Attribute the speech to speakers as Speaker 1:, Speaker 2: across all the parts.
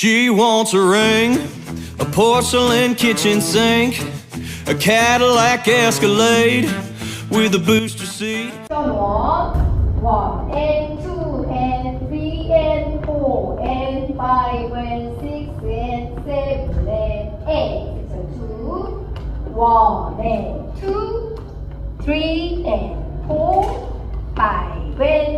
Speaker 1: She wants a ring, a porcelain kitchen sink, a Cadillac Escalade with a booster seat.
Speaker 2: Section one, one and two and three and four and five and six and seven and eight. Section two, one and two, three and four, five and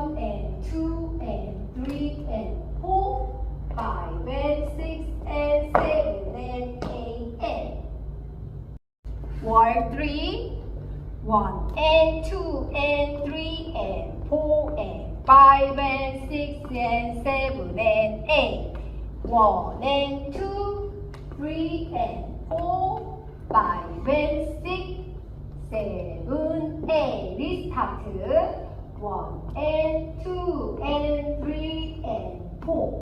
Speaker 2: Word three, one and two and three and four and five and six and seven and eight. One and two, three and four, five and six, seven, eight. This part. One and two and three and four.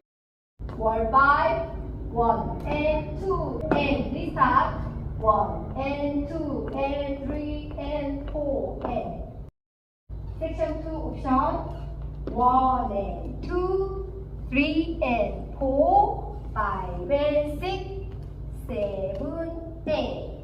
Speaker 2: Word five. One and two and this part. One and two and three and four and section two option. One and two, three and four, five and six, seven, eight.